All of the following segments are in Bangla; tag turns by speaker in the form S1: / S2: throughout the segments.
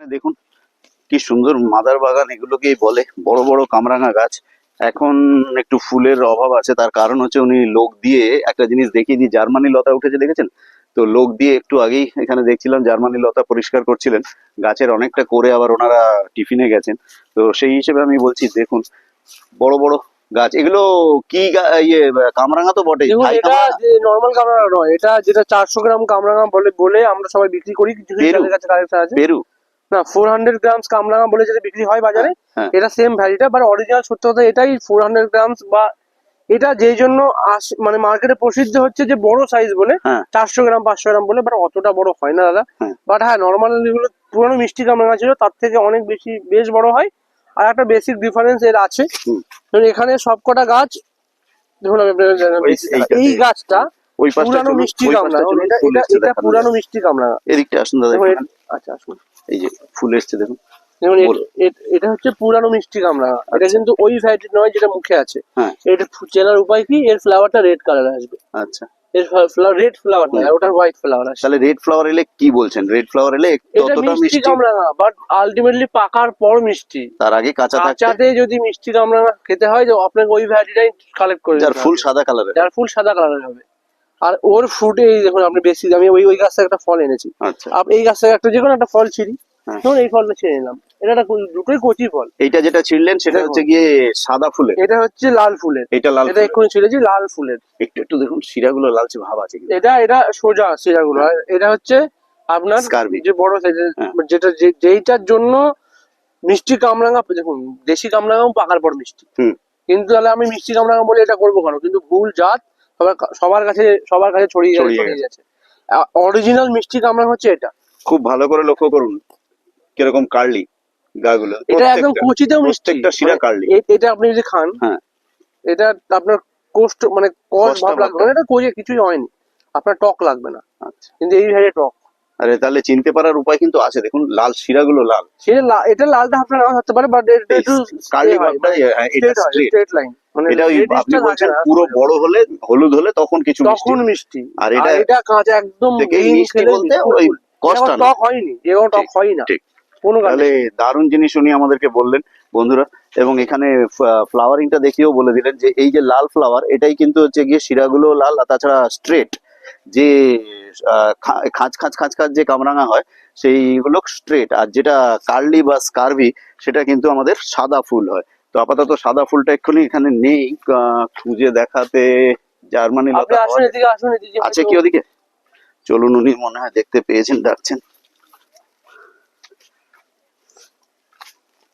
S1: দেখুন কি সুন্দর মাদার বাগান এগুলোকেই বলে। বড় বড় কামরাঙা গাছ। এখন একটু ফুলের অভাব আছে তার কারণ হচ্ছে উনি লোক দিয়ে একটা জিনিস দেখিয়ে দিয়ে জার্মানি লতা উঠেছে দেখেছেন? তো লোক দিয়ে একটু আগেই এখানে দেখছিলাম জার্মানি লতা পরিষ্কার করছিলেন। গাছের অনেকটা করে আবার ওনারা টিফিনে গেছেন। তো সেই হিসেবে আমি বলছি দেখুন বড় বড় গাছ। এগুলো কি ইয়ে কামরাঙা তো বটে
S2: এটা নর্মাল কামরাঙা নয় এটা যেটা চারশো গ্রাম কামরাঙা বলে বলে আমরা সবাই বিক্রি করি কিছু? কাছে কালেকশন আছে।
S1: পেরু।
S2: না ফোর হান্ড্রেড গ্রামস কামরাঙা বলে যেটা বিক্রি হয় বাজারে
S1: হ্যাঁ।
S2: এটা সেম ভ্যালিটা বাট অরিজিনাল সত্য কথা এটাই ফোর হান্ড্রেড গ্রামস বা এটা যেই জন্য মানে মার্কেটে প্রসিদ্ধ হচ্ছে যে বড় সাইজ বলে
S1: হ্যাঁ।
S2: চারশো গ্রাম পাঁচশো গ্রাম বলে বাট অতটা বড় হয় না দাদা
S1: হ্যাঁ।
S2: বাট হ্যাঁ নর্মাল যেগুলো পুরোনো মিষ্টি কামরাঙা ছিল তার থেকে অনেক বেশি বেশ বড় হয় আর একটা বেসিক ডিফারেন্স এর আছে এখানে সবকটা গাছ
S1: ধরুন।
S2: এই গাছটা
S1: ওই
S2: পুরানো মিষ্টি কামরাঙা এটা পুরানো মিষ্টি কামরাঙা
S1: এদিকটা আসুন দাদা
S2: আচ্ছা আসুন
S1: এই যে ফুল এসছে দেখুন।
S2: যেমন এটা হচ্ছে পুরানো মিষ্টি কামরাঙা এটা কিন্তু ওই ভ্যারাইটি নয় যেটা মুখে আছে।
S1: হ্যাঁ।
S2: এটা চেনার উপায় কি? এর ফ্লাওয়ারটা রেড কালার আসবে।
S1: আচ্ছা।
S2: এর ফ্লাওয়ার রেড ফ্লাওয়ার না ওটা হোয়াইট ফ্লাওয়ার
S1: তাহলে রেড ফ্লাওয়ার এলে কি বলছেন? রেড ফ্লাওয়ার এলে ততটা
S2: মিষ্টি বাট আলটিমেটলি পাকার পর মিষ্টি।
S1: তার আগে কাঁচা
S2: কাঁচাতে যদি মিষ্টি কামরাঙা খেতে হয় যে আপনাকে ওই ভ্যারাইটিটাই কালেক্ট করে
S1: যার ফুল। সাদা কালারের
S2: যার ফুল সাদা কালারের হবে। আর ওর ফ্রুটে এই দেখুন আপনি বেশি আমি ওই ওই গাছ থেকে একটা ফল এনেছি।
S1: আচ্ছা।
S2: আপনি এই গাছ থেকে একটা যে কোনো একটা ফল ছিঁড়ি।
S1: হ্যাঁ।
S2: ধরুন এই ফলটা ছিঁড়ে নিলাম। এটা একটা দুটোই কচি ফল।
S1: এইটা যেটা ছিড়লেন সেটা হচ্ছে গিয়ে সাদা ফুলের।
S2: এটা হচ্ছে লাল ফুলের।
S1: এটা লাল
S2: এটা। এক্ষুনি ছিঁড়েছি লাল ফুলের।
S1: একটু একটু দেখুন শিরাগুলো লালচে ভাব আছে।
S2: এটা এটা সোজা সেরাগুলো আর এটা হচ্ছে আপনার। যে বড় সাইজের
S1: হ্যাঁ।
S2: যেটা যেইটার জন্য মিষ্টি কামরাঙা দেখুন দেশি কামরাঙাও পাকার পর মিষ্টি।
S1: হুম।
S2: কিন্তু তাহলে আমি মিষ্টি কামরাঙা বলে এটা করব কেন? কিন্তু ভুল জাত সবার সবার কাছে সবার কাছে ছড়িয়ে
S1: ছড়িয়ে
S2: গেছে অরিজিনাল মিষ্টি কামরাঙা হচ্ছে এটা।
S1: খুব ভালো করে লক্ষ্য করুন কীরকম কার্লি গাগুলো।
S2: এটা একদম কুচিতেও মিষ্টি।
S1: প্রত্যেকটা শিরা
S2: মানে
S1: কার্লি।
S2: এটা আপনি যদি খান
S1: হ্যাঁ।
S2: এটা আপনার কোস্ট মানে কষ ভাব লাগবে না। এটা কোজে কিছুই হয়নি। আপনার টক লাগবে না।
S1: আচ্ছা।
S2: কিন্তু এই ভেবে টক।
S1: আরে তাহলে চিনতে পারার উপায় কিন্তু আছে। দেখুন লাল শিরাগুলো লাল।
S2: সেটা এটা লালটা আপনার নাও থাকতে পারে বাট এটা একটু
S1: কার্লি ভাবটা এটা
S2: স্ট্রেট লাইন মানে
S1: এটা আপনি বলছেন পুরো বড় হলে হলুদ হলে তখন কিছু
S2: তখন মিষ্টি।
S1: আর এটা-
S2: এটা কাঁচা একদম
S1: মিষ্টি বলতে ওই
S2: ফুল।
S1: কষটা
S2: এরকম
S1: না।
S2: টক হয়নি টক হয় না।
S1: ঠিক। তাহলে দারুণ জিনিস উনি আমাদেরকে বললেন বন্ধুরা। এবং এখানে ফ্লাওয়ারিংটা দেখিয়েও বলে দিলেন যে এই যে লাল ফ্লাওয়ার এটাই কিন্তু হচ্ছে গিয়ে শিরাগুলো লাল আর তাছাড়া স্ট্রেট যে আহ, খা- খাঁজ খাঁজ খাঁজ খাঁজ যে কামরাঙা হয় সেইগুলো স্ট্রেট। আর যেটা কার্লি বা স্কারভি সেটা কিন্তু আমাদের সাদা ফুল হয়। তো আপাতত সাদা ফুলটা এক্ষুনি এখানে নেই খুঁজে দেখাতে জার্মানি লতা আছে কি ওদিকে? চলুন উনি মনে হয় দেখতে পেয়েছেন ডাকছেন।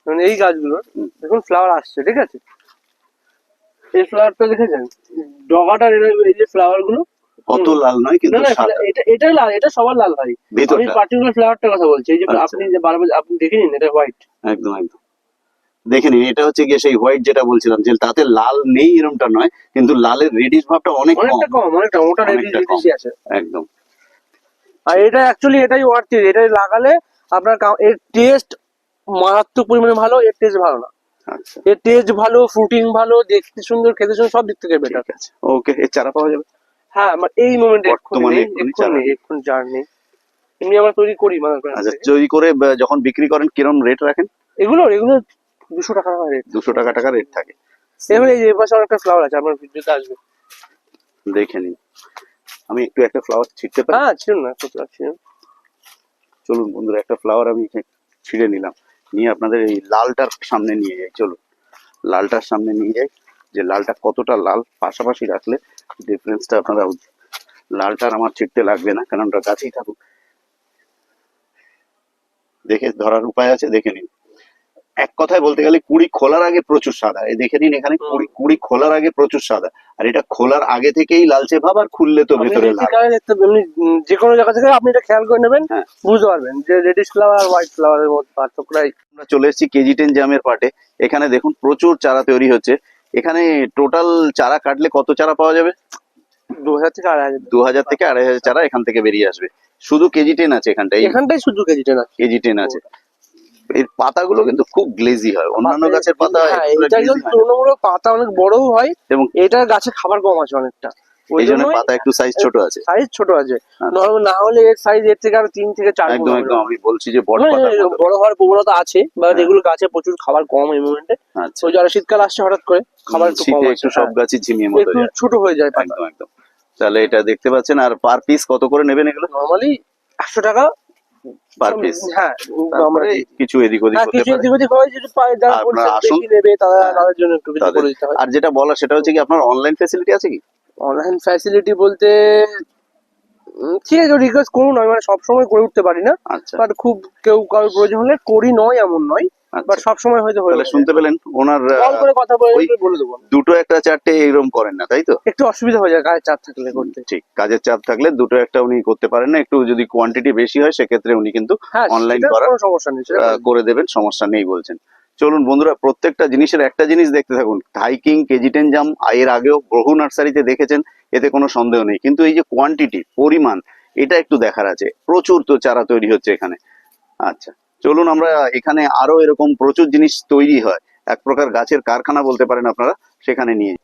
S2: মানে এই গাছগুলোর
S1: হুম।
S2: দেখুন ফ্লাওয়ার আসছে ঠিক আছে? এই ফ্লাওয়ারটা দেখেছেন? ডগাটার এই যে ফ্লাওয়ারগুলো
S1: অত লাল নয় কিন্তু
S2: এটা এটাই লাল এটা সবার লাল হয় আমি পার্টিকুলার ফ্লাওয়ারটার কথা বলছি এই যে
S1: আচ্ছা।
S2: আপনি যে বারবার আপনি দেখে নিন এটা হোয়াইট
S1: একদম একদম। দেখে নিন এটা হচ্ছে গিয়ে সেই হোয়াইট যেটা বলছিলাম যে তাতে লাল নেই এরকমটা নয় কিন্তু লালের রেডিশ ভাবটা অনেক কম।
S2: অনেকটা ওটা। বেশি আছে।
S1: একদম।
S2: আর এটা অ্যাকচুয়ালি এটাই ওয়ার্থ এটাই লাগালে আপনার এর টেস্ট মারাত্মক পরিমাণে ভালো এর টেস্ট ভালো না।
S1: আচ্ছা।
S2: এর টেস্ট ভালো ফ্রুটিং ভালো দেখতে সুন্দর খেতে সুন্দর সব দিক থেকে বেটার
S1: আছে। ওকে এর চারা পাওয়া যাবে?
S2: হ্যাঁ আমার এই মোমেন্টে
S1: বর্তমানে এক্ষুনি চারা।
S2: নেই এমনি আমরা তৈরি করি মানে
S1: আচ্ছা তৈরি করে যখন বিক্রি করেন কিরম রেট রাখেন?
S2: এগুলো এগুলো দুশো টাকা রেট
S1: দুশো টাকা টাকা রেট থাকে।
S2: এবার এই যে এপাশে অনেকটা ফ্লাওয়ার আছে আমার ভিডিওতে আসবে।
S1: দেখে নিন। আমি একটু একটা ফ্লাওয়ার ছিটতে পারি?
S2: হ্যাঁ ছিল না আছে
S1: চলুন বন্ধুরা একটা ফ্লাওয়ার আমি ছিঁড়ে নিলাম। নিয়ে আপনাদের এই লালটার সামনে নিয়ে যাই চলুন। লালটার সামনে নিয়ে যাই। যে লালটা কতটা লাল পাশাপাশি রাখলে ডিফারেন্সটা আপনারা লালটার আমার ছিটতে লাগবে না কারণ ওটা গাছেই থাকুক। দেখে ধরার উপায় আছে দেখে নিন। এক কথায় বলতে গেলে কুড়ি খোলার আগে প্রচুর সাদা। এই দেখে নিন এখানে কুড়ি কুড়ি খোলার আগে প্রচুর সাদা। আর এটা খোলার আগে থেকেই লালচে ভাব আর খুললে তো ভেতরে
S2: যে কোনো জায়গা থেকে আপনি এটা খেয়াল করে নেবেন
S1: হ্যাঁ।
S2: বুঝতে পারবেন যে রেডিশ ফ্লাওয়ার আর হোয়াইট ফ্লাওয়ারের মধ্যে পার্থক্যটাই।
S1: আমরা চলে এসেছি কেজি টেন জামের পার্টে এখানে দেখুন প্রচুর চারা তৈরি হচ্ছে। এখানে টোটাল চারা কাটলে কত চারা পাওয়া যাবে?
S2: দু হাজার থেকে আড়াই হাজার।
S1: দু হাজার থেকে আড়াই হাজার চারা এখান থেকে বেরিয়ে আসবে। শুধু কেজি টেন আছে এখানটাই
S2: এখানটাই শুধু কেজিটা না
S1: কেজি টেন আছে। এর পাতাগুলো কিন্তু খুব গ্লেজি হয়। অন্যান্য গাছের পাতা
S2: হ্যাঁ এটা
S1: হয়।
S2: তুলনামূলক পাতা অনেক বড় হয়
S1: এবং
S2: এটার গাছে খাবার কম আছে অনেকটা। ওই
S1: জন্য পাতা একটু সাইজ ছোট আছে।
S2: সাইজ ছোট আছে।
S1: আচ্ছা।
S2: নর্মাল না হলে এর সাইজ এর থেকে আরও তিন থেকে চার
S1: একদম একদম আমি বলছি যে বড়
S2: মানে
S1: পাতা
S2: বড় হওয়ার প্রবণতা আছে বা
S1: হ্যাঁ।
S2: এগুলো গাছে প্রচুর খাবার কম এই মোমেন্টে ওই যারা শীতকাল আসছে হঠাৎ করে খাবার একটু কম
S1: একটু সব
S2: হ্যাঁ।
S1: গাছই ঝিমিয়ে মতো
S2: একটু ছোট হয়ে যায়
S1: একদম একদম। তাহলে এটা দেখতে পাচ্ছেন আর পার পিস কত করে নেবেন এগুলো?
S2: নর্মালি একশো টাকা
S1: পার পিস
S2: হ্যাঁ
S1: তারপরে কিছু এদিক ওদিক
S2: হ্যাঁ
S1: হতে
S2: কিছু এদিক হয় যদি পায় যারা
S1: আপনারা
S2: পরিষ্কার
S1: আসুন।
S2: বেশি নেবে তারা। তাদের জন্য একটু কিছু করে দিতে হয়।
S1: আর যেটা বলা সেটা হচ্ছে কি আপনার অনলাইন ফ্যাসিলিটি আছে কি?
S2: অনলাইন ফ্যাসিলিটি বলতে ঠিক আছে রিকোয়েস্ট করুন আমি মানে সবসময় করে উঠতে পারি না।
S1: আচ্ছা।
S2: বাট খুব কেউ কারোর প্রয়োজন হলে করি নয় এমন নয়। বাট
S1: আচ্ছা
S2: সবসময় হয়তো হয়ে
S1: তাহলে শুনতে পেলেন ওনার
S2: কল করে কথা বলে বলে দেবো।
S1: দুটো একটা চারটে এইরকম করেন না তাই তো?
S2: একটু অসুবিধা হয়ে যায় গায়ের চাপ থাকলে করতে।
S1: ঠিক কাজের চাপ থাকলে দুটো একটা উনি করতে পারেন না একটু যদি কোয়ান্টিটি বেশি হয় সেক্ষেত্রে উনি কিন্তু
S2: হ্যাঁ
S1: Online
S2: সেটার
S1: করার,
S2: সমস্যা নেই করে
S1: করে দেবেন সমস্যা নেই বলছেন। চলুন বন্ধুরা প্রত্যেকটা জিনিসের একটা জিনিস দেখতে থাকুন। হাইকিং কেজিটেন জাম এর আগেও বহু নার্সারিতে দেখেছেন এতে কোনো সন্দেহ নেই। কিন্তু এই যে কোয়ান্টিটি পরিমাণ এটা একটু দেখার আছে। প্রচুর তো চারা তৈরি হচ্ছে এখানে। আচ্ছা। চলুন আমরা এখানে আরও এরকম প্রচুর জিনিস তৈরি হয়। এক প্রকার গাছের কারখানা বলতে পারেন আপনারা সেখানে নিয়ে।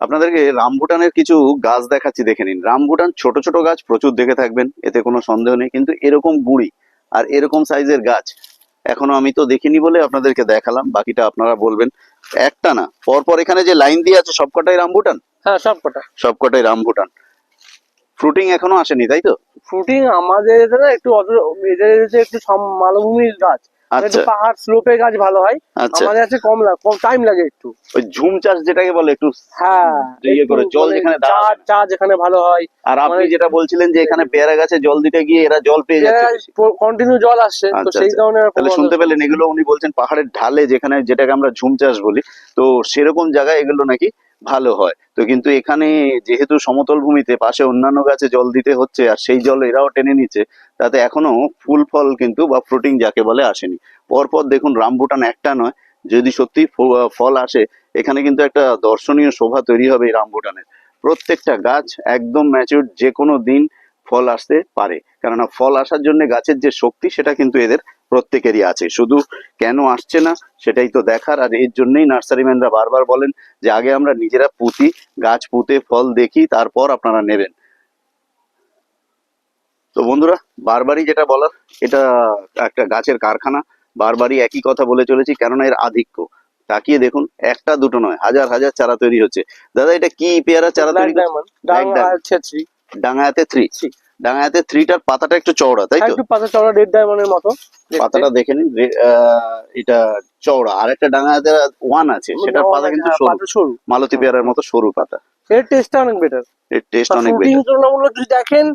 S1: আপনাদেরকে রামভুটানের কিছু গাছ দেখাচ্ছি দেখে নিন। রামভুটান ছোট ছোট গাছ প্রচুর দেখে থাকবেন এতে কোনো সন্দেহ নেই কিন্তু এরকম গুঁড়ি আর এরকম সাইজের গাছ এখনও আমি তো দেখিনি বলে আপনাদেরকে দেখালাম বাকিটা আপনারা বলবেন। একটা না পরপর এখানে যে লাইন দিয়ে আছে সবকটাই রামভুটান
S2: হ্যাঁ সবকটা।
S1: সবকটাই রামভুটান ফ্রুটিং এখনও আসেনি তাই তো?
S2: ফ্রুটিং আমাদের এখানে একটু এদের একটু মালভূমির গাছ। একটু
S1: আচ্ছা।
S2: পাহাড় স্লোপে গাছ ভালো হয়।
S1: আচ্ছা।
S2: আমাদের কাছে কম লাগে কম টাইম লাগে একটু।
S1: ওই ঝুম চাষ যেটাকে বলে একটু
S2: হ্যাঁ
S1: ইয়ে করে, জল
S2: মানে
S1: যেখানে
S2: চা যেখানে ভালো হয়।
S1: আর আপনি
S2: মানে-
S1: যেটা বলছিলেন যে এখানে পেয়ারা গাছে জল দিতে গিয়ে এরা জল পেয়ে যাচ্ছে।
S2: কন্টিনিউ জল আসছে। তো
S1: আচ্ছা,
S2: সেই। কারণে
S1: তাহলে শুনতে পেলেন এগুলো উনি বলছেন পাহাড়ের ঢালে যেখানে যেটাকে আমরা ঝুম চাষ বলি। তো সেরকম জায়গায় এগুলো নাকি ভালো হয়। তো কিন্তু এখানে যেহেতু সমতল ভূমিতে পাশে অন্যান্য গাছে জল দিতে হচ্ছে আর সেই জল এরাও টেনে নিচ্ছে, তাতে এখনও ফুল ফল কিন্তু বা ফ্রুটিং যাকে বলে আসেনি। পরপর দেখুন রামবুটান একটা নয়, যদি সত্যি ফল আসে, এখানে কিন্তু একটা দর্শনীয় শোভা তৈরি হবে এই রামবুটানের প্রত্যেকটা গাছ একদম ম্যাচিউর যে কোনো দিন ফল আসতে পারে। কেননা ফল আসার জন্য গাছের যে শক্তি, সেটা কিন্তু এদের প্রত্যেকেরই আছে। শুধু কেন আসছে না সেটাই তো দেখার। আর এর জন্যই নার্সারিম্যানরা বারবার বলেন যে আগে আমরা নিজেরা পুঁতি গাছ পুঁতে ফল দেখি তারপর আপনারা নেবেন। তো বন্ধুরা বারবারই যেটা বলার এটা একটা গাছের কারখানা। বারবারই একই কথা বলে চলেছি কেননা এর আধিক্য। তাকিয়ে দেখুন একটা দুটো নয় হাজার হাজার চারা তৈরি হচ্ছে। দাদা এটা কি পেয়ারা চারা তৈরি ডাঙায়াতে থ্রি ডাঙায়াতে থ্রিটার পাতাটা একটু চওড়া তাই
S2: হ্যাঁ,
S1: তো?
S2: একটু পাতা চওড়া রেড ডায়মন্ডের মতো।
S1: পাতাটা দেখে নিন এটা চওড়া। আর একটা ডাঙায়াতে ওয়ান আছে সেটার পাতা কিন্তু
S2: হ্যাঁ,
S1: সরু। মালতী পেয়ারার মতো সরু পাতা।
S2: এর টেস্টটা অনেক বেটার
S1: এর টেস্ট অনেক বেশি
S2: তুলনামূলক যদি দেখেন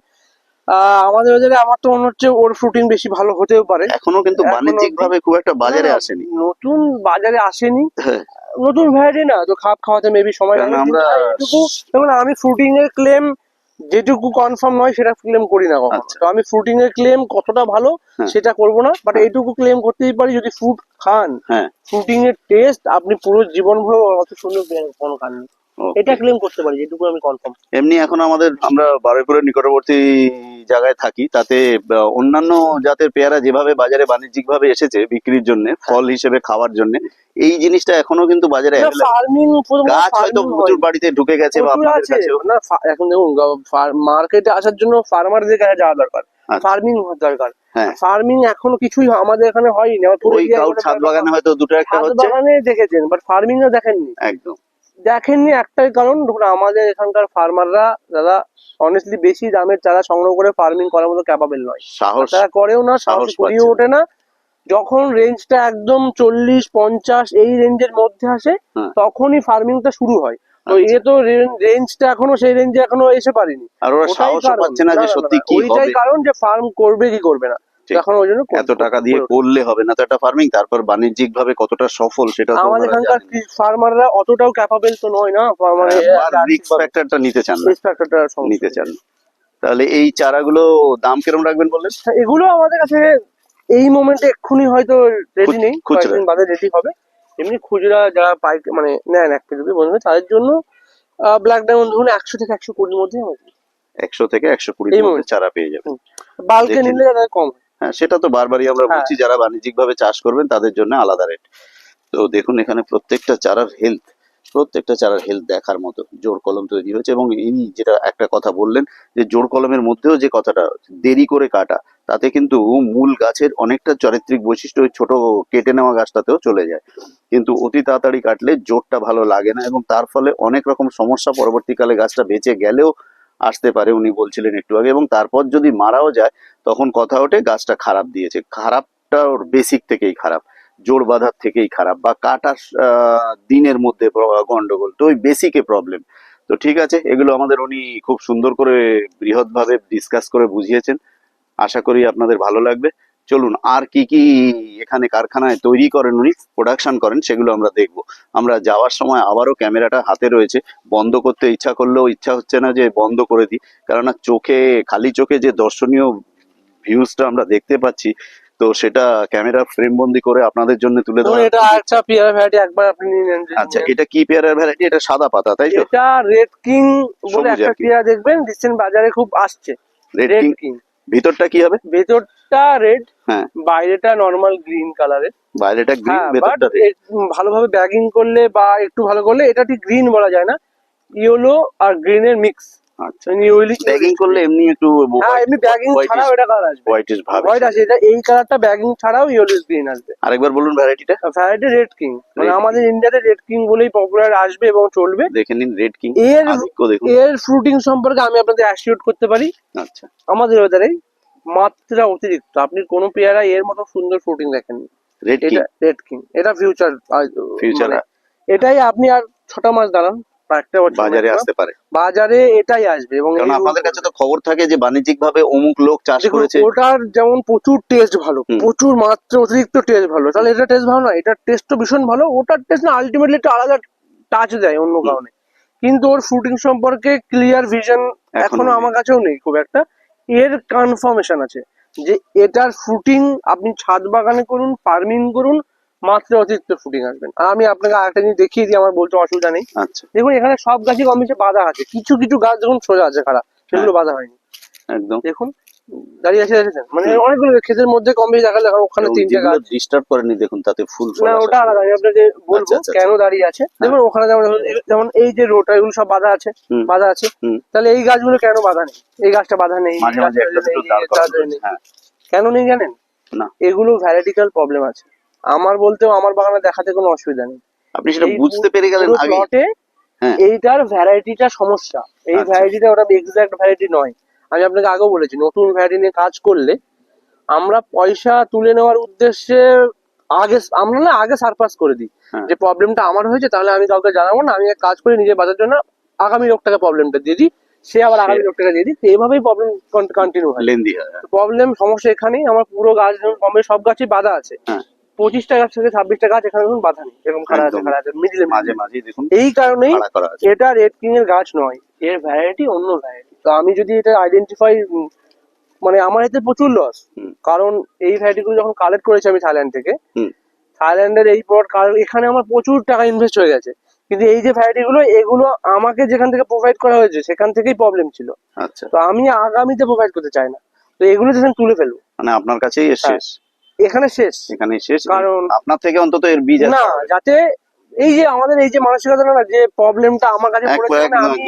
S2: আহ, আমাদের বাজারে আমার তো মনে হচ্ছে ওর ফ্রুটিং বেশি ভালো হতেও পারে।
S1: এখনও কিন্তু
S2: এখনও
S1: বাণিজ্যিক ভাবে খুব একটা বাজারে
S2: না,
S1: আসেনি।
S2: নতুন বাজারে আসেনি।
S1: হ্যাঁ।
S2: নতুন ভ্যারাইটি না তো খাপ খাওয়াতে মেবি সময় লাগে।
S1: আমরা-
S2: আমি ফ্রুটিং এর ক্লেম যেটুকু কনফার্ম নয় সেটা ক্লেম করি না কখনো
S1: আচ্ছা।
S2: তো আমি ফ্রুটিং এর ক্লেম কতটা ভালো
S1: হ্যাঁ।
S2: সেটা করব না বাট
S1: হ্যাঁ।
S2: এইটুকু ক্লেম করতেই পারি যদি ফ্রুট খান
S1: হ্যাঁ
S2: ফ্রুটিং এর টেস্ট আপনি পুরো জীবন ভরে অত সুন্দর কোনো খাননি. এটা ক্লেম করতে পারি যেটুকু আমি কনফার্ম
S1: এমনি এখন আমাদের আমরা বারুইপুরের নিকটবর্তী জায়গায় থাকি তাতে অন্যান্য জাতের পেয়ারা যেভাবে বাজারে বাণিজ্যিক ভাবে এসেছে বিক্রির জন্য ফল হিসেবে খাওয়ার জন্য এই জিনিসটা এখনও কিন্তু বাজারে গাছ হয়তো প্রচুর বাড়িতে ঢুকে গেছে বা আপনাদের কাছেও।
S2: না এখন দেখুন মার্কেটে আসার জন্য ফার্মারদের কাছে যাওয়া দরকার।
S1: আচ্ছা।
S2: ফার্মিং দরকার।
S1: হ্যাঁ।
S2: ফার্মিং এখনও কিছুই আমাদের এখানে হয়নি। আমার পুরো
S1: ছাদ বাগানে হয়তো দুটো একটা হচ্ছে।
S2: বাগানে দেখেছেন বাট ফার্মিং দেখেননি।
S1: একদম।
S2: দেখেননি একটাই কারণ ধরুন আমাদের এখানকার ফার্মাররা দাদা অনেস্টলি বেশি দামের চারা সংগ্রহ করে ফার্মিং করার মতো ক্যাপাবেল নয়
S1: সাহস
S2: তারা করেও না
S1: সাহস
S2: সাহস করিয়ে ওঠে না যখন রেঞ্জটা একদম চল্লিশ পঞ্চাশ এই রেঞ্জের মধ্যে আসে। তখনই ফার্মিংটা শুরু হয় তো
S1: আচ্ছা।
S2: এ তো রেঞ্জটা এখনও সেই রেঞ্জে এখনও এসে পারিনি
S1: আর ওরা
S2: কারণ।
S1: পাচ্ছে না যে সত্যি কি হবে
S2: কারণ যে ফার্ম করবে কি করবে না। এখন ওই জন্য
S1: এত টাকা দিয়ে করলে হবে না তো একটা ফার্মিং তারপর বাণিজ্যিক ভাবে কতটা সফল সেটা
S2: আমাদের এখানকার
S1: হ্যাঁ,
S2: ফার্মাররা অতটাও ক্যাপাবেল তো নয় না? মানে
S1: রিস্ক ফ্যাক্টরটা নিতে চান না।
S2: ফ্যাক্টরটা
S1: নিতে চান তাহলে এই চারাগুলো দাম কিরম রাখবেন বললেন?
S2: এগুলো আমাদের কাছে এই মোমেন্টে এক্ষুনি হয়তো রেডি নেই। কয়েকদিন বাদে রেডি হবে। এমনি খুচরা যারা পাইক মানে নেন এক কেজি বলবে তাদের জন্য ব্ল্যাক ডায়মন্ড ধরুন একশো থেকে একশো কুড়ির মধ্যে আমাদের
S1: একশো থেকে একশো কুড়ি। চারা পেয়ে যাবেন।
S2: বাল্কে নিলে কম
S1: হ্যাঁ সেটা তো বারবারই আমরা
S2: হ্যাঁ।
S1: বলছি যারা বাণিজ্যিক ভাবে চাষ করবেন তাদের জন্য আলাদা রেট তো দেখুন এখানে প্রত্যেকটা চারার হেলথ প্রত্যেকটা চারার হেলথ দেখার মতো জোর কলম তৈরি হয়েছে এবং ইনি যেটা একটা কথা বললেন যে জোর কলমের মধ্যেও যে কথাটা দেরি করে কাটা তাতে কিন্তু মূল গাছের অনেকটা চারিত্রিক বৈশিষ্ট্য ওই ছোট কেটে নেওয়া গাছটাতেও চলে যায় কিন্তু অতি তাড়াতাড়ি কাটলে জোরটা ভালো লাগে না এবং তার ফলে অনেক রকম সমস্যা পরবর্তীকালে গাছটা বেঁচে গেলেও আসতে পারে, উনি বলছিলেন একটু আগে, এবং তারপর যদি মারাও যায়, তখন কথা ওঠে গাছটা খারাপ দিয়েছে। খারাপটা ওর বেসিক থেকেই খারাপ, জোর বাঁধার থেকেই খারাপ, বা কাটার দিনের মধ্যে গন্ডগোল, তো ওই বেসিকে প্রবলেম তো ঠিক আছে, এগুলো আমাদের উনি খুব সুন্দর করে বৃহৎভাবে ডিসকাস করে বুঝিয়েছেন। আশা করি আপনাদের ভালো লাগবে। চলুন আর কি কি এখানে কারখানায় তৈরি করেন উনি প্রোডাকশন করেন সেগুলো আমরা দেখব। আমরা যাওয়ার সময় আবারও ক্যামেরাটা হাতে রয়েছে। বন্ধ করতে ইচ্ছা করলেও ইচ্ছা হচ্ছে না যে বন্ধ করে দিই। কেননা চোখে খালি চোখে যে দর্শনীয় ভিউজটা আমরা দেখতে পাচ্ছি তো সেটা ক্যামেরা ফ্রেম বন্দি করে আপনাদের জন্য তুলে ধরা
S2: এটা আরেকটা পেয়ারা ভ্যারাইটি একবার আপনি নিয়ে নেন
S1: আচ্ছা এটা কি পেয়ারার ভ্যারাইটি এটা সাদা পাতা তাই তো?
S2: এটা রেড কিং বলে একটা পেয়ারা দেখবেন রিসেন্ট বাজারে খুব আসছে।
S1: রেড
S2: রেড
S1: কিং
S2: কিং
S1: ভিতরটা কি হবে?
S2: ভেতরটা রেড
S1: হ্যাঁ।
S2: বাইরেটা নর্মাল গ্রিন কালারের
S1: বাইরেটা গ্রিন
S2: হ্যাঁ
S1: ভেতরটা red।
S2: ভালোভাবে ব্যাগিং করলে বা একটু ভালো করলে এটা ঠিক গ্রিন বলা যায় না। ইয়েলো আর গ্রিনের মিক্স
S1: আচ্ছা
S2: ইয়েলি
S1: ব্যাগিং করলে এমনি একটু
S2: হ্যাঁ এমনি ব্যাগিং ছাড়াও এটা কালার আসবে।
S1: হোয়াইটিশ ভাব
S2: হোয়াইট আছে এটা এই কালারটা ব্যাগিং ছাড়াও ইয়েলোস গ্রিন আসবে।
S1: আরেকবার বলুন ভ্যারাইটিটা
S2: ভ্যারাইটি রেড কিং মানে আমাদের ইন্ডিয়াতে রেড কিং বলেই পপুলার আসবে এবং চলবে।
S1: দেখে নিন রেড কিং
S2: এর এর ফ্রুটিং সম্পর্কে আমি আপনাদের অ্যাসিওর করতে পারি।
S1: আচ্ছা।
S2: আমাদের ওয়েদারে মাত্রা অতিরিক্ত। আপনি কোনো পেয়ারা এর মতো সুন্দর ফ্রুটিং দেখেননি
S1: রেড কিং
S2: এটা রেড কিং এটা ফিউচার
S1: ফিউচার
S2: এটাই আপনি আর ছটা মাস দাঁড়ান। একটা
S1: বাজারে আসতে পারে।
S2: বাজারে এটাই আসবে এবং
S1: কারণ আপনাদের কাছে তো খবর থাকে যে বাণিজ্যিক ভাবে অমুক লোক চাষ করেছে।
S2: ওটার যেমন প্রচুর টেস্ট ভালো প্রচুর মাত্রা অতিরিক্ত টেস্ট ভালো। তাহলে এটা টেস্ট ভালো না? টেস্ট তো ভীষণ ভালো। ওটার টেস্ট না আলটিমেটলি একটা আলাদা টাচ দেয় অন্য কারণে। কিন্তু ওর ফ্রুটিং সম্পর্কে ক্লিয়ার ভিশন
S1: এখনও
S2: আমার কাছেও নেই খুব একটা। এর কনফার্মেশন আছে যে এটার শুটিং আপনি ছাদ বাগানে করুন ফার্মিং করুন মাত্রা অতিরিক্ত ফ্রুটিং আসবেন। আর আমি আপনাকে আরেকটা জিনিস দেখিয়ে দিই আমার বলতে অসুবিধা নেই।
S1: আচ্ছা।
S2: দেখুন এখানে সব গাছই কম বেশি বাঁধা আছে। কিছু কিছু গাছ দেখুন সোজা আছে খারাপ। সেগুলো বাঁধা হয়নি।
S1: একদম।
S2: দেখুন দাঁড়িয়ে আছে দেখেছেন? মানে অনেকগুলো ক্ষেতের মধ্যে কম বেশি দেখালে ওখানে তিনটে গাছ।
S1: ডিস্টার্ব করেনি দেখুন তাতে ফুল
S2: না ওটা আলাদা আমি আপনাকে বলব
S1: আচ্ছা, আচ্ছা,
S2: কেন দাঁড়িয়ে আছে। দেখুন ওখানে যেমন যেমন এই যে রোটা এগুলো সব বাঁধা আছে। বাঁধা আছে। তাহলে এই গাছগুলো কেন বাঁধা নেই? এই গাছটা বাঁধা নেই।
S1: হ্যাঁ।
S2: কেন নেই জানেন?
S1: না।
S2: এগুলো ভ্যারাইটিক্যাল প্রবলেম আছে। আমার বলতেও আমার বাগানে দেখাতে কোনো অসুবিধা নেই।
S1: আপনি সেটা বুঝতে পেরে গেলেন আগে।
S2: প্লটে
S1: হ্যাঁ।
S2: এইটার ভ্যারাইটিটা সমস্যা। এই। ভ্যারাইটিটা ওটা এক্সাক্ট ভ্যারাইটি নয়। আমি আপনাকে আগেও বলেছি নতুন ভ্যারাইটি নিয়ে কাজ করলে আমরা পয়সা তুলে নেওয়ার উদ্দেশ্যে আগে আমরা না আগে সারপাস করে দিই।
S1: হ্যাঁ।
S2: যে প্রবলেমটা আমার হয়েছে তাহলে আমি কাউকে জানাব না। আমি এক কাজ করে নিজে বাঁচার জন্য আগামী লোকটাকে প্রবলেমটা দিয়ে দিই। সে আবার আগামী লোকটাকে দিয়ে দিই। তো এইভাবেই প্রবলেম কন্টিনিউ হয়।
S1: লেন্দি হয়
S2: প্রবলেম সমস্যা এখানেই। আমার পুরো গাছ কমে সব গাছই বাধা আছে।
S1: হ্যাঁ।
S2: পঁচিশটা গাছ থেকে ছাব্বিশটা গাছ এখানে ধরুন বাধা নেই এরকম খাড়া আছে। খাড়া আছে মিডিলে
S1: মাঝে মাঝে দেখুন
S2: এই কারণেই এটা রেড কিং এর গাছ নয় এর ভ্যারাইটি অন্য ভ্যারাইটি তো আমি যদি এটা আইডেন্টিফাই মানে আমার এতে প্রচুর লস। কারণ এই ভ্যারাইটি গুলো যখন কালেক্ট করেছি আমি থাইল্যান্ড থেকে। থাইল্যান্ডের এই পর এখানে আমার প্রচুর টাকা ইনভেস্ট হয়ে গেছে। কিন্তু এই যে ভ্যারাইটি গুলো এগুলো আমাকে যেখান থেকে প্রোভাইড করা হয়েছে সেখান থেকেই প্রবলেম ছিল।
S1: আচ্ছা।
S2: তো আমি আগামীতে প্রোভাইড করতে চাই না। তো এগুলো যেখানে তুলে ফেলব।
S1: মানে আপনার কাছেই। শেষ
S2: এখানে শেষ।
S1: এখানে শেষ?
S2: কারণ-
S1: আপনার থেকে অন্তত এর বীজ
S2: না যাতে এই যে আমাদের এই যে মানসিকতা না যে প্রবলেমটা আমার কাছে পড়েছে মানে
S1: একদম
S2: আমি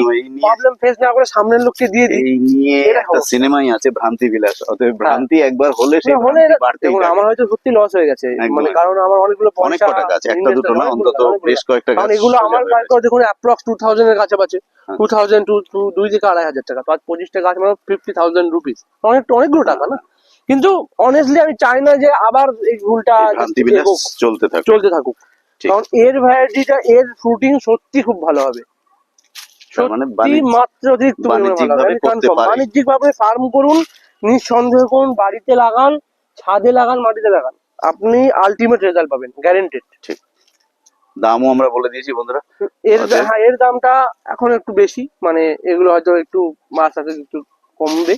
S2: প্রবলেম ফেস না করে সামনের লোককে দিয়ে দিই।
S1: এই নিয়ে একটা সিনেমাই আছে ভ্রান্তি বিলাস। অতএব ভ্রান্তি একবার হলে সেই
S2: হলে এটা- দেখুন আমার হয়তো সত্যি লস হয়ে গেছে। মানে কারণ আমার অনেকগুলো
S1: অনেক
S2: পয়সা
S1: কটা গাছ একটা দুটো না অন্তত বেশ কয়েকটা গাছ
S2: এগুলো আমার
S1: হয়ে গেছে।
S2: করে দেখুন অ্যাপ্রক্স টু থাউজেন্ড এর কাছাকাছি।
S1: হ্যাঁ।
S2: টু থাউজেন্ড টু টু দুই থেকে আড়াই হাজার টাকা তো আজ পঁচিশটা গাছ মানে ফিফটি থাউজেন্ড রুপিস অনেক অনেকগুলো টাকা না? কিন্তু অনেস্টলি আমি চাই না যে আবার এই ভুলটা
S1: চলতে থাকে
S2: চলতে থাকুক।
S1: ঠিক।
S2: কারণ এর ভ্যারাইটিটা এর ফ্রুটিং সত্যি খুব ভালো হবে।
S1: মানে
S2: সত্যি মাত্র অতিরিক্ত ফার্ম করুন নিঃসন্দেহ করুন বাড়িতে লাগান ছাদে লাগান মাটিতে লাগান। আপনি আলটিমেট রেজাল্ট পাবেন গ্যারেন্টেড
S1: দামও আমরা বলে দিয়েছি বন্ধুরা।
S2: এর হ্যাঁ এর দামটা এখন একটু বেশি। মানে এগুলো হয়তো একটু মাছ আছে একটু কমবে।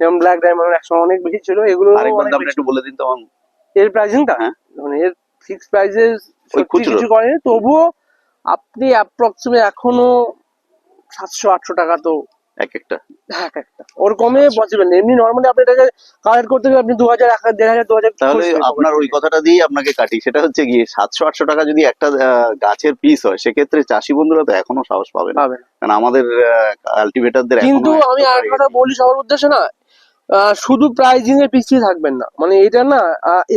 S2: যেমন ব্ল্যাক ডায়মন্ড একসময় অনেক বেশি ছিল এগুলো
S1: আরেকবার দামটা একটু বলে দিন
S2: এর প্রাইসিংটা
S1: হ্যাঁ।
S2: মানে এর ফিক্স প্রাইসে। কিছু করেনি তবুও আপনি অ্যাপ্রক্সিমেট এখনও সাতশো আটশো টাকা তো
S1: এক একটা?
S2: হ্যাঁ এক একটা। ওর কমে
S1: আচ্ছা।
S2: পসিবল না। এমনি নর্মালি আপনি এটাকে কালেক্ট করতে গেলে আপনি দু হাজার এক হাজার দেড় হাজার দু হাজার
S1: তাহলে আপনার ওই কথাটা দিয়েই আপনাকে কাটি। সেটা হচ্ছে গিয়ে সাতশো আটশো টাকা যদি একটা গাছের পিস হয় সেক্ষেত্রে চাষি বন্ধুরা তো এখনও সাহস পাবে না। কারণ আমাদের কাল্টিভেটারদের
S2: কিন্তু আমি আর একটা কথা বলি সবার উদ্দেশ্যে না শুধু প্রাইজিং এ পিছিয়ে থাকবেন না। মানে এটা না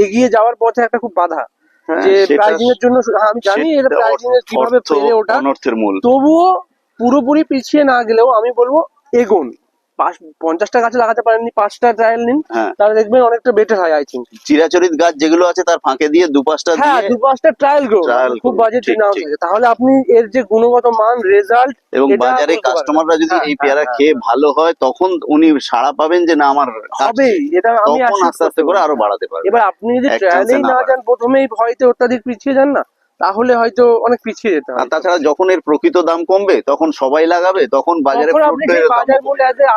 S2: এগিয়ে যাওয়ার পথে একটা খুব বাধা।
S1: হ্যাঁ,
S2: যে প্রাইজিং এর জন্য হ্যাঁ, আমি জানি এটা প্রাইজিং এর কীভাবে ফেলে ওটা তবুও পুরোপুরি পিছিয়ে না গেলেও আমি বলব এগোন। পঞ্চাশটা গাছে লাগাতে পারেননি পাঁচটা ট্রায়াল নিন
S1: হ্যাঁ।
S2: তাহলে দেখবেন অনেকটা বেটার হয় আই থিঙ্ক
S1: চিরাচরিত গাছ যেগুলো আছে তার ফাঁকে দিয়ে দু পাঁচটা
S2: হ্যাঁ দু পাঁচটা ট্রায়াল গ্রো খুব বাজেট নাও থাকে তাহলে আপনি এর যে গুণগত মান রেজাল্ট
S1: এবং বাজারে। কাস্টমাররা যদি
S2: হ্যাঁ,
S1: এই
S2: হ্যাঁ,
S1: পেয়ারা। খেয়ে ভালো হয় তখন উনি সাড়া পাবেন যে না আমার।
S2: হবেই এটা আমি
S1: আস্তে আস্তে করে আরও বাড়াতে পারবে।
S2: এবার আপনি যদি ট্রায়ালেই
S1: না
S2: না যান প্রথমেই ভয়তে অত্যাধিক পিছিয়ে যান না? তাহলে হয়তো অনেক পিছিয়ে যেতে
S1: আর তাছাড়া যখন এর প্রকৃত দাম কমবে তখন সবাই লাগাবে তখন বাজারে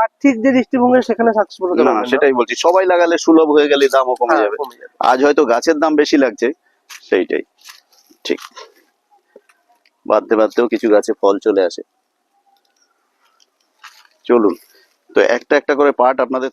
S2: আর্থিক যে দৃষ্টিভঙ্গি সেখানে সাকসেসফুল হতে
S1: না। সেটাই বলছি সবাই লাগালে সুলভ হয়ে গেলে দামও কমে
S2: হ্যাঁ,
S1: যাবে। আজ হয়তো গাছের দাম বেশি লাগছে সেইটাই ঠিক। বাদতে বাদতেও কিছু গাছে ফল চলে আসে। চলুন তো একটা একটা করে পার্ট আপনাদের